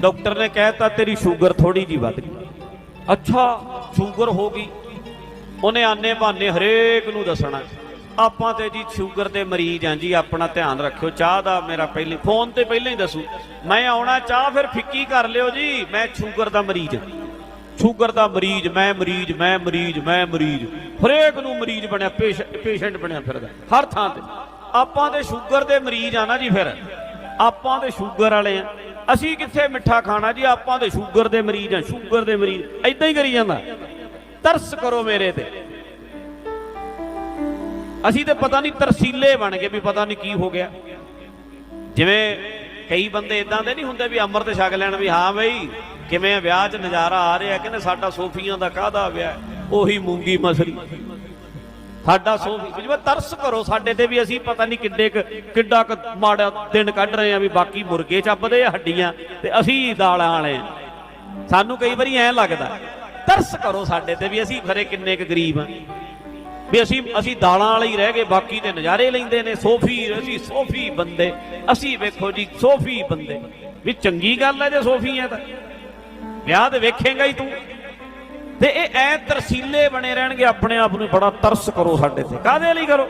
Doctor ਨੇ ਕਹਿਤਾ ਤੇਰੀ ਸ਼ੂਗਰ ਥੋੜੀ ਜੀ ਵੱਧ ਗਈ। ਅੱਛਾ, ਸ਼ੂਗਰ ਹੋ ਗਈ। ਉਹਨੇ ਆਨੇ ਬਹਾਨੇ ਹਰੇਕ ਨੂੰ ਦੱਸਣਾ ਆਪਾਂ ਤੇ ਜੀ ਸ਼ੂਗਰ ਦੇ ਮਰੀਜ਼ ਆਂ ਜੀ, ਆਪਣਾ ਧਿਆਨ ਰੱਖਿਓ। ਚਾਹ ਦਾ ਮੇਰਾ ਪਹਿਲੇ, ਫੋਨ ਤੇ ਪਹਿਲਾਂ ਹੀ ਦੱਸੂ। ਮੈਂ ਆਉਣਾ, ਚਾਹ ਫਿਰ ਫਿੱਕੀ ਕਰ ਲਿਓ ਜੀ। ਮੈਂ ਸ਼ੂਗਰ ਦਾ ਮਰੀਜ਼ ਹਾਂ। ਸ਼ੂਗਰ ਦਾ ਮਰੀਜ਼, ਮੈਂ ਮਰੀਜ਼ ਮੈਂ ਮਰੀਜ਼ ਮੈਂ ਮਰੀਜ਼। ਹਰੇਕ ਨੂੰ ਮਰੀਜ਼ ਬਣਿਆ ਪੇਸ਼ੈਂਟ ਬਣਿਆ ਫਿਰਦਾ, ਹਰ ਥਾਂ ਤੇ। ਆਪਾਂ ਤੇ ਸ਼ੂਗਰ ਦੇ ਮਰੀਜ਼ ਆ ਨਾ ਜੀ ਫਿਰ। ਆਪਾਂ ਤੇ ਸ਼ੂਗਰ ਵਾਲੇ ਆ। ਅਸੀਂ ਕਿੱਥੇ ਮਿੱਠਾ ਖਾਣਾ ਜੀ? ਆਪਾਂ ਤੇ ਸ਼ੂਗਰ ਦੇ ਮਰੀਜ਼ ਆ, ਸ਼ੂਗਰ ਦੇ ਮਰੀਜ਼। ਐਦਾਂ ਹੀ ਕਰੀ ਜਾਂਦਾ। ਤਰਸ ਕਰੋ ਮੇਰੇ ਤੇ। ਅਸੀਂ ਤੇ ਪਤਾ ਨਹੀਂ ਤਰਸੀਲੇ ਬਣ ਗਏ ਵੀ ਪਤਾ ਨਹੀਂ ਕੀ ਹੋ ਗਿਆ। ਜਿਵੇਂ ਕਈ ਬੰਦੇ ਇਦਾਂ ਦੇ ਨਹੀਂ ਹੁੰਦੇ ਵੀ ਅੰਮ੍ਰਿਤ ਛਕ ਲੈਣ ਵੀ ਹਾਂ ਬਈ, ਕਿਵੇਂ ਵਿਆਹ 'ਚ ਨਜ਼ਾਰਾ ਆ ਰਿਹਾ, ਕਹਿੰਦੇ ਸਾਡਾ ਸੋਫੀਆਂ ਦਾ ਕਾਹਦਾ ਵਿਆਹ ਉਹੀ ਮੂੰਗੀ ਮਸਰੀ। ਸਾਡਾ ਸੋਫੀ ਜਿਵੇਂ ਤਰਸ ਕਰੋ ਸਾਡੇ ਤੇ ਵੀ ਅਸੀਂ ਪਤਾ ਨਹੀਂ ਕਿੱਡੇ ਕੁ ਕਿੱਡਾ ਕੁ ਮਾੜਾ ਦਿਨ ਕੱਢ ਰਹੇ ਆ ਵੀ ਬਾਕੀ ਮੁਰਗੇ ਚੱਬਦੇ ਆ ਹੱਡੀਆਂ ਤੇ ਅਸੀਂ ਦਾਲਾਂ ਵਾਲੇ ਆ ਸਾਨੂੰ ਕਈ ਵਾਰੀ ਐਂ ਲੱਗਦਾ, ਤਰਸ ਕਰੋ ਸਾਡੇ ਤੇ ਵੀ ਅਸੀਂ ਖਰੇ ਕਿੰਨੇ ਕੁ ਗਰੀਬ ਆ ਵੀ ਅਸੀਂ ਅਸੀਂ ਦਾਲਾਂ ਵਾਲੇ ਹੀ ਰਹਿ ਗਏ, ਬਾਕੀ ਤੇ ਨਜ਼ਾਰੇ ਲੈਂਦੇ ਨੇ ਸੋਫੀ ਅਸੀਂ ਸੋਫੀ ਬੰਦੇ, ਅਸੀਂ ਵੇਖੋ ਜੀ ਸੋਫੀ ਬੰਦੇ। ਵੀ ਚੰਗੀ ਗੱਲ ਹੈ ਜੇ ਸੋਫੀ ਹੈ ਤਾਂ। ਵਿਆਹ ਤੇ ਵੇਖੇਗਾ ਹੀ ਤੂੰ। ਤੇ ਇਹ ਐ ਤਰਸੀਲੇ ਬਣੇ ਰਹਿਣਗੇ, ਆਪਣੇ ਆਪ ਨੂੰ ਬੜਾ ਤਰਸ ਕਰੋ ਸਾਡੇ ਤੇ। ਕਾਹਦੇ ਲਈ ਕਰੋ?